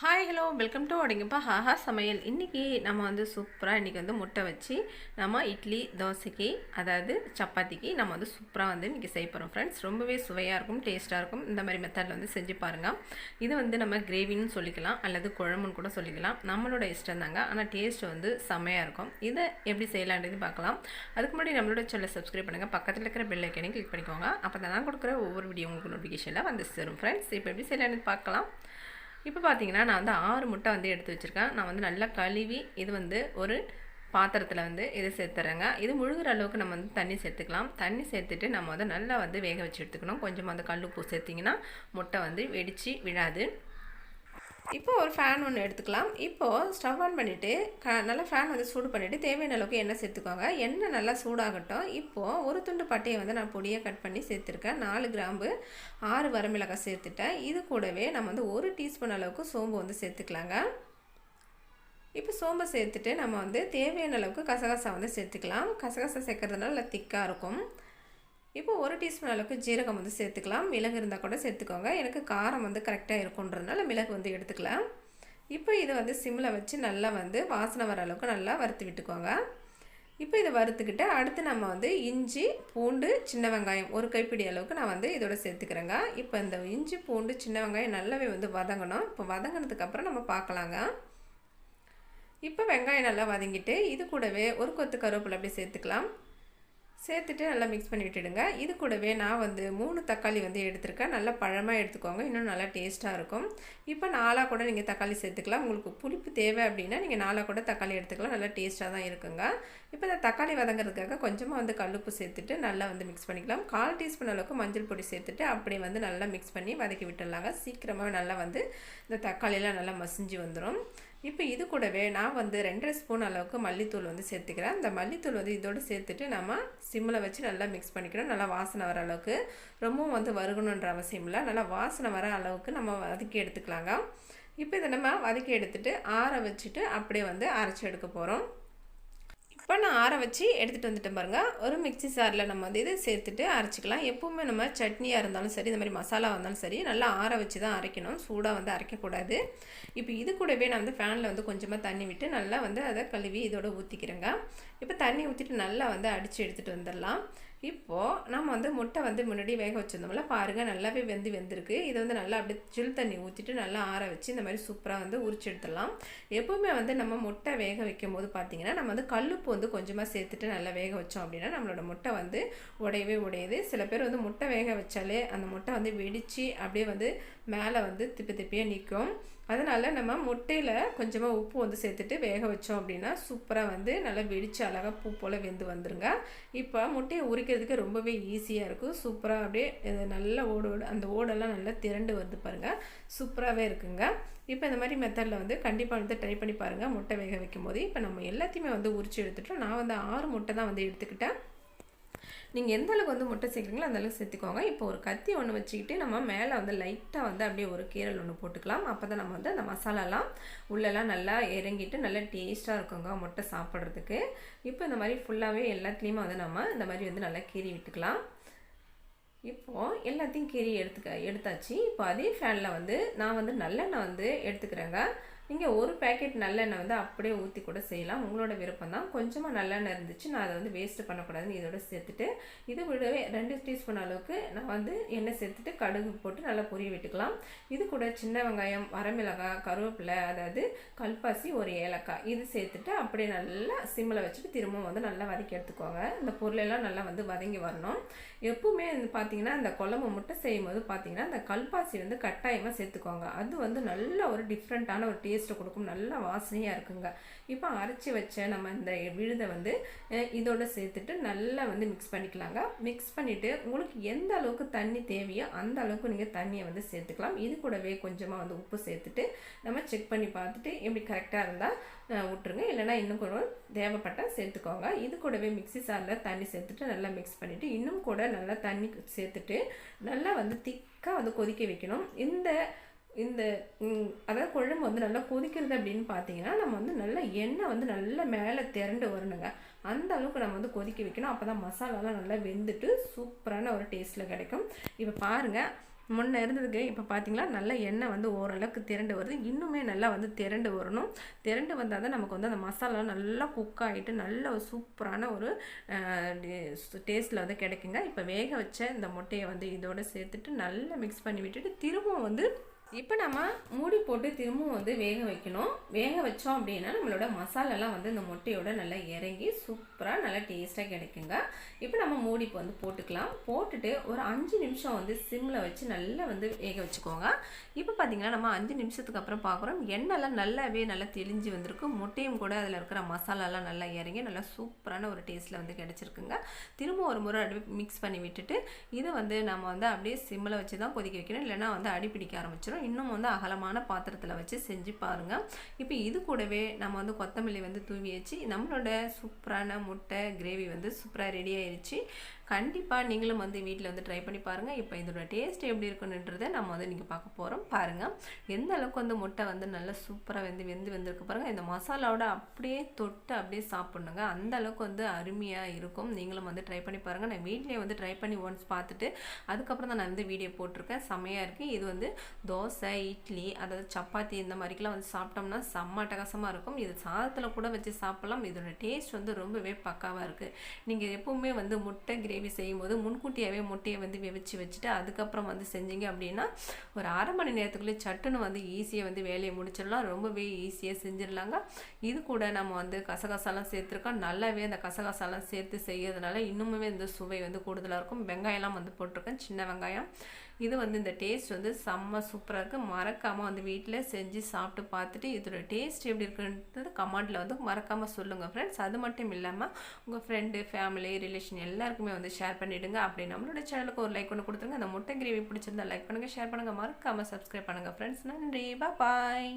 Hi hello welcome to அடிங்கப்பா ஹாஹா சமையல் இன்றைக்கி நம்ம வந்து சூப்பராக இன்றைக்கி வந்து முட்டை வச்சு நம்ம இட்லி தோசைக்கு அதாவது சப்பாத்திக்கு நம்ம வந்து சூப்பராக வந்து இன்றைக்கி செய்ய போகிறோம் ஃப்ரெண்ட்ஸ் ரொம்பவே சுவையாக இருக்கும் டேஸ்ட்டாக இருக்கும் இந்த மாதிரி மெத்தடில் வந்து செஞ்சு பாருங்கள் இது வந்து நம்ம கிரேவின்னு சொல்லிக்கலாம் அல்லது குழம்புன்னு கூட சொல்லிக்கலாம் நம்மளோட இஷ்டம் தாங்க ஆனால் டேஸ்ட் வந்து செமையாக இருக்கும் இதை எப்படி செய்யலான்றது பார்க்கலாம் அதுக்கு முன்னாடி நம்மளோட சேனலை சப்ஸ்கிரைப் பண்ணுங்கள் பக்கத்தில் இருக்கிற பெல் ஐக்கனையும் கிளிக் பண்ணிக்கோங்க அப்போ தான் நான் கொடுக்குற ஒவ்வொரு வீடியோ உங்களுக்கு நோட்டிஃபிகேஷனில் வந்து சேரும் ஃப்ரெண்ட்ஸ் இப்போ எப்படி செய்யலான்னு பார்க்கலாம் இப்போ பார்த்தீங்கன்னா நான் வந்து ஆறு முட்டை வந்து எடுத்து வச்சுருக்கேன். நான் வந்து நல்லா கழுவி இது வந்து ஒரு பாத்திரத்தில் வந்து இதை சேர்த்துறேங்க. இது முழுகிற அளவுக்கு நம்ம வந்து தண்ணி சேர்த்துக்கலாம். தண்ணி சேர்த்துட்டு நம்ம வந்து நல்லா வந்து வேக வச்சு எடுத்துக்கணும். கொஞ்சமாக வந்து கல் உப்பு சேர்த்திங்கன்னா முட்டை வந்து வெடித்து விழாது. இப்போ ஒரு ஃபேன் ஒன்று எடுத்துக்கலாம். இப்போது ஸ்டவ் ஆன் பண்ணிவிட்டு க நல்லா ஃபேன் வந்து சூடு பண்ணிவிட்டு தேவையான அளவுக்கு எண்ணெய் சேர்த்துக்கோங்க. எண்ணெய் நல்லா சூடாகட்டும். இப்போது ஒரு துண்டு பட்டையை வந்து நான் பொடியாக கட் பண்ணி சேர்த்துருக்கேன். நாலு கிராம்பு ஆறு வரமிளகாய் சேர்த்துட்டேன். இது கூடவே நம்ம வந்து ஒரு டீஸ்பூன் அளவுக்கு சோம்பு வந்து சேர்த்துக்கலாங்க. இப்போ சோம்பை சேர்த்துட்டு நம்ம வந்து தேவையான அளவுக்கு கசகசா வந்து சேர்த்துக்கலாம். கசகசா சேர்க்கறதுனால நல்லா திக்காக இருக்கும். இப்போ ஒரு டீஸ்பூன் அளவுக்கு ஜீரகம் வந்து சேர்த்துக்கலாம். மிளகு இருந்தால் கூட சேர்த்துக்கோங்க. எனக்கு காரம் வந்து கரெக்டாக இருக்குன்றதுனால மிளகு வந்து எடுத்துக்கலாம். இப்போ இதை வந்து சிம்மில் வச்சு நல்லா வந்து வாசனை வர அளவுக்கு நல்லா வறுத்து விட்டுக்கோங்க. இப்போ இதை வறுத்துக்கிட்டு அடுத்து நம்ம வந்து இஞ்சி பூண்டு சின்ன வெங்காயம் ஒரு கைப்பிடி அளவுக்கு நான் வந்து இதோட சேர்த்துக்கிறேங்க. இப்போ இந்த இஞ்சி பூண்டு சின்ன வெங்காயம் நல்லாவே வந்து வதங்கணும். இப்போ வதங்கினதுக்கப்புறம் நம்ம பார்க்கலாங்க. இப்போ வெங்காயம் நல்லா வதங்கிட்டு இது கூடவே ஒரு கொத்து கருவேப்பிலை அப்படியே சேர்த்துக்கலாம். சேர்த்துட்டு நல்லா மிக்ஸ் பண்ணி விட்டுடுங்க. இது கூடவே நான் வந்து மூணு தக்காளி வந்து எடுத்திருக்கேன். நல்லா பழமாக எடுத்துக்கோங்க. இன்னும் நல்லா டேஸ்ட்டாக இருக்கும். இப்போ நாலாக கூட நீங்கள் தக்காளி சேர்த்துக்கலாம். உங்களுக்கு புளிப்பு தேவை அப்படின்னா நீங்கள் நாலாக கூட தக்காளி எடுத்துக்கலாம். நல்லா டேஸ்ட்டாக தான் இருக்குங்க. இப்போ இந்த தக்காளி வதங்கிறதுக்காக கொஞ்சமாக வந்து கல்லுப்பு சேர்த்துட்டு நல்லா வந்து மிக்ஸ் பண்ணிக்கலாம். கால் டீஸ்பூன் அளவுக்கு மஞ்சள் பொடி சேர்த்துட்டு அப்படியே வந்து நல்லா மிக்ஸ் பண்ணி வதக்கி விட்டுடலாங்க. சீக்கிரமாக நல்லா வந்து இந்த தக்காளியெலாம் நல்லா மசிஞ்சு வந்துடும் இப்போ இது கூடவே நான் வந்து ரெண்டரை ஸ்பூன் அளவுக்கு மல்லித்தூள் வந்து சேர்த்துக்கிறேன். அந்த மல்லித்தூள் வந்து இதோடு சேர்த்துட்டு நம்ம சிம்மில் வச்சு நல்லா மிக்ஸ் பண்ணிக்கணும் நல்லா வாசனை வர அளவுக்கு. ரொம்பவும் வந்து வருகணுன்ற அவசியம் இல்லை. நல்லா வாசனை வர அளவுக்கு நம்ம வதக்கி எடுத்துக்கலாங்க. இப்போ இதை நம்ம வதக்கி எடுத்துகிட்டு ஆற வச்சுட்டு அப்படியே வந்து அரைச்சி எடுக்க போகிறோம் இப்போ நான் ஆற வச்சு எடுத்துகிட்டு வந்துட்டேன் பாருங்கள் ஒரு மிக்சி சாரில் நம்ம வந்து இதை சேர்த்துட்டு அரைச்சிக்கலாம். எப்போவுமே நம்ம சட்னியாக இருந்தாலும் சரி இந்த மாதிரி மசாலா வந்தாலும் சரி நல்லா ஆற வச்சு தான் அரைக்கணும். சூடாக வந்து அரைக்கக்கூடாது. இப்போ இது கூடவே நான் வந்து ஃபேனில் வந்து கொஞ்சமாக தண்ணி விட்டு நல்லா வந்து அதை கழுவி இதோட ஊற்றிக்கிறேங்க இப்போ தண்ணி ஊற்றிட்டு நல்லா வந்து அடித்து எடுத்துகிட்டு வந்துடலாம். இப்போது நம்ம வந்து முட்டை வந்து முன்னாடி வேக வச்சுருந்தோம்ல பாருங்கள் நல்லாவே வெந்து வெந்திருக்கு. இதை வந்து நல்லா அப்படியே ஜில் தண்ணி ஊற்றிட்டு நல்லா ஆற வச்சு இந்த மாதிரி சூப்பராக வந்து உரிச்சு எடுத்துடலாம். எப்போவுமே வந்து நம்ம முட்டை வேக வைக்கும் போது பார்த்திங்கன்னா நம்ம வந்து கல்லுப்பு வந்து கொஞ்சமாக சேர்த்துட்டு நல்லா வேக வச்சோம் அப்படின்னா நம்மளோட முட்டை வந்து உடையவே உடையுது. சில பேர் வந்து முட்டை வேக வச்சாலே அந்த முட்டை வந்து வெடித்து அப்படியே வந்து மேலே வந்து திப்பி திப்பியாக நிற்கும் அதனால் நம்ம முட்டையில் கொஞ்சமாக உப்பு வந்து சேர்த்துட்டு வேக வச்சோம் அப்படின்னா சூப்பராக வந்து நல்லா வெடித்து அழகாக பூ போல் வெந்து வந்துருங்க. இப்போ முட்டையை உரிக்கிறதுக்கு ரொம்பவே ஈஸியாக இருக்கும். சூப்பராக அப்படியே நல்லா ஓடு அந்த ஓடெல்லாம் நல்லா திரண்டு வந்து பாருங்கள் சூப்பராகவே இருக்குங்க. இப்போ இந்த மாதிரி மெத்தடில் வந்து கண்டிப்பாக வந்து ட்ரை பண்ணி பாருங்கள் முட்டை வேக வைக்கும் போது இப்போ நம்ம எல்லாத்தையுமே வந்து உரிச்சு எடுத்துட்டோம். நான் வந்து ஆறு முட்டை தான் வந்து எடுத்துக்கிட்டேன். நீங்கள் எந்த அளவுக்கு வந்து முட்டை சேர்க்குறீங்களோ அந்த அளவுக்கு சேர்த்துக்கோங்க. இப்போ ஒரு கத்தி ஒன்று வச்சுக்கிட்டு நம்ம மேலே வந்து லைட்டாக வந்து அப்படியே ஒரு கீரல் ஒன்று போட்டுக்கலாம். அப்போ தான் நம்ம வந்து அந்த மசாலாலாம் உள்ளெல்லாம் நல்லா இறங்கிட்டு நல்லா டேஸ்ட்டாக இருக்குங்க முட்டை சாப்பிட்றதுக்கு. இப்போ இந்த மாதிரி ஃபுல்லாகவே எல்லாத்துலேயுமே வந்து நம்ம இந்த மாதிரி வந்து நல்லா கீறி விட்டுக்கலாம். இப்போது எல்லாத்தையும் கீறி எடுத்துக்க எடுத்தாச்சு. இப்போ அதே ஃபேனில் வந்து நான் வந்து நல்லெண்ணெய் வந்து எடுத்துக்கிறேங்க. நீங்கள் ஒரு பேக்கெட் நல்லெண்ணெய் வந்து அப்படியே ஊற்றி கூட செய்யலாம். உங்களோட விருப்பம் தான். கொஞ்சமாக நல்லெண்ணெய் இருந்துச்சு நான் அதை வந்து வேஸ்ட்டு பண்ணக்கூடாதுன்னு இதோட சேர்த்துட்டு இது விடவே ரெண்டு டீஸ்பூன் அளவுக்கு நான் வந்து எண்ணெய் சேர்த்துட்டு கடுகு போட்டு நல்லா பொரிய விட்டுக்கலாம். இது கூட சின்ன வெங்காயம் வரமிளகாய் கருவேப்பிலை அதாவது கல்பாசி ஒரு ஏலக்காய் இது சேர்த்துட்டு அப்படியே நல்லா சிம்மில் வச்சுட்டு திரும்பவும் வந்து நல்லா வதக்கி எடுத்துக்கோங்க. இந்த பொருளெல்லாம் நல்லா வந்து வதங்கி வரணும். எப்பவுமே பார்த்தீங்கன்னா இந்த குழம்பு முட்டை செய்யும் போது பார்த்தீங்கன்னா இந்த கல்பாசி வந்து கட்டாயமாக சேர்த்துக்கோங்க. அது வந்து நல்ல ஒரு டிஃப்ரெண்ட்டான ஒரு டேஸ்ட் டேஸ்ட்டை கொடுக்கும். நல்ல வாசனையாக இருக்குங்க. இப்போ அரைச்சி வச்ச நம்ம இந்த விழுதை வந்து இதோட சேர்த்துட்டு நல்லா வந்து மிக்ஸ் பண்ணிக்கலாங்க. மிக்ஸ் பண்ணிவிட்டு உங்களுக்கு எந்த அளவுக்கு தண்ணி தேவையோ அந்த அளவுக்கு நீங்கள் தண்ணியை வந்து சேர்த்துக்கலாம். இது கூடவே கொஞ்சமாக வந்து உப்பு சேர்த்துட்டு நம்ம செக் பண்ணி பார்த்துட்டு எப்படி கரெக்டாக இருந்தால் விட்டுருங்க இல்லைனா இன்னும் கூட தேவைப்பட்டால் சேர்த்துக்கோங்க. இது கூடவே மிக்சி சாரில் தண்ணி சேர்த்துட்டு நல்லா மிக்ஸ் பண்ணிவிட்டு இன்னும் கூட நல்லா தண்ணி சேர்த்துட்டு நல்லா வந்து திக்காக வந்து கொதிக்க வைக்கணும். இந்த இந்த அதாவது குழம்பு வந்து நல்லா கொதிக்கிறது அப்படின்னு பார்த்தீங்கன்னா நம்ம வந்து நல்லா எண்ணெய் வந்து நல்லா மேலே திரண்டு வரணுங்க. அந்த அளவுக்கு நம்ம வந்து கொதிக்க வைக்கணும். அப்போ தான் மசாலாலாம் நல்லா வெந்துட்டு சூப்பரான ஒரு டேஸ்ட்டில் கிடைக்கும். இப்போ பாருங்கள் முன்னே இருந்ததுக்கு இப்போ பார்த்தீங்களா நல்ல எண்ணெய் வந்து ஓரளவுக்கு திரண்டு வருது. இன்னுமே நல்லா வந்து திரண்டு வரணும். திரண்டு வந்தால் தான் நமக்கு வந்து அந்த மசாலா நல்லா குக் ஆகிட்டு நல்ல ஒரு சூப்பரான ஒரு டேஸ்ட்டில் வந்து கிடைக்குங்க. இப்போ வேக வச்ச இந்த முட்டையை வந்து இதோடு சேர்த்துட்டு நல்லா மிக்ஸ் பண்ணி விட்டுட்டு திரும்பவும் வந்து இப்போ நம்ம மூடி போட்டு திரும்பவும் வந்து வேக வைக்கணும். வேக வச்சோம் அப்படின்னா நம்மளோட மசாலாலாம் வந்து இந்த முட்டையோட நல்லா இறங்கி சூப்பராக நல்லா டேஸ்ட்டாக கிடைக்குங்க. இப்போ நம்ம மூடி இப்போ வந்து போட்டுக்கலாம். போட்டுட்டு ஒரு அஞ்சு நிமிஷம் வந்து சிம்மில் வச்சு நல்லா வந்து வேக வச்சுக்கோங்க. இப்போ பார்த்தீங்கன்னா நம்ம அஞ்சு நிமிஷத்துக்கு அப்புறம் பார்க்குறோம் எண்ணெய்லாம் நல்லாவே நல்லா தெளிஞ்சு வந்திருக்கு முட்டையும் கூட அதில் இருக்கிற மசாலாலாம் நல்லா இறங்கி நல்லா சூப்பரான ஒரு டேஸ்ட்டில் வந்து கிடச்சிருக்குங்க. திரும்ப ஒரு முறை அடி மிக்ஸ் பண்ணி விட்டுட்டு இதை வந்து நம்ம வந்து அப்படியே சிம்மில் வச்சு தான் கொதிக்க வைக்கணும். இல்லைனா வந்து அடி பிடிக்க ஆரம்பிச்சிடும் இன்னும் வந்து அகலமான பாத்திரத்தில் வச்சு செஞ்சு பாருங்கள் இப்போ இது கூடவே நம்ம வந்து கொத்தமல்லி வந்து தூவி வச்சு நம்மளோட சூப்பரான முட்டை கிரேவி வந்து சூப்பராக ரெடி ஆயிடுச்சு கண்டிப்பாக நீங்களும் வந்து வீட்டில் வந்து ட்ரை பண்ணி பாருங்கள் இப்போ இதோட டேஸ்ட் எப்படி இருக்குன்றதை நம்ம வந்து நீங்கள் பார்க்க போகிறோம் பாருங்கள் எந்த அளவுக்கு வந்து முட்டை வந்து நல்லா சூப்பராக வந்து வெந்து வெந்திருக்கு பாருங்கள் இந்த மசாலாவோட அப்படியே தொட்டு அப்படியே சாப்பிட்ணுங்க. அந்த அளவுக்கு வந்து அருமையாக இருக்கும். நீங்களும் வந்து ட்ரை பண்ணி பாருங்கள் நான் வீட்லேயே வந்து ட்ரை பண்ணி ஒன்ஸ் பார்த்துட்டு அதுக்கப்புறம் தான் நான் வந்து வீடியோ போட்டிருக்கேன். செம்மையாக இருக்குது இது வந்து தோசை இட்லி அதாவது சப்பாத்தி இந்த மாதிரிக்கெலாம் வந்து சாப்பிட்டோம்னா செம்ம அட்டகாசமாக இருக்கும். இது சாதத்தில் கூட வச்சு சாப்பிட்லாம். இதோட டேஸ்ட் வந்து ரொம்பவே பக்காவாக இருக்குது நீங்கள் எப்போவுமே வந்து முட்டை கிரேவி கிரேவி செய்யும்போது முன்கூட்டியாகவே முட்டையை வந்து வெவிச்சு வச்சுட்டு அதுக்கப்புறம் வந்து செஞ்சீங்க அப்படின்னா ஒரு அரை மணி நேரத்துக்குள்ளே சட்டுன்னு வந்து ஈஸியாக வந்து வேலையை முடிச்சிடலாம். ரொம்பவே ஈஸியாக செஞ்சிடலாங்க. இது கூட நம்ம வந்து கசகசாலாம் சேர்த்துருக்கோம். நல்லாவே அந்த கசகசாலாம் சேர்த்து செய்யறதுனால இன்னுமே இந்த சுவை வந்து கூடுதலாக இருக்கும். வெங்காயம்லாம் வந்து போட்டிருக்கேன். சின்ன வெங்காயம். இது வந்து இந்த டேஸ்ட் வந்து செம்ம சூப்பராக இருக்குது மறக்காமல் வந்து வீட்டில் செஞ்சு சாப்பிட்டு பார்த்துட்டு இதோட டேஸ்ட் எப்படி இருக்குன்றது கமெண்டில் வந்து மறக்காமல் சொல்லுங்கள் ஃப்ரெண்ட்ஸ் அது மட்டும் இல்லாமல் உங்கள் ஃப்ரெண்டு ஃபேமிலி ரிலேஷன் எல்லாருக்குமே வந்து ஷேர் பண்ணிவிடுங்க அப்படி நம்மளோட சேனலுக்கு ஒரு லைக் ஒன்று கொடுத்துருங்க. அந்த முட்டை கிரேவி பிடிச்சிருந்தா லைக் பண்ணுங்கள் ஷேர் பண்ணுங்கள் மறக்காமல் சப்ஸ்கிரைப் பண்ணுங்கள் ஃப்ரெண்ட்ஸ் நன்றி. பாய்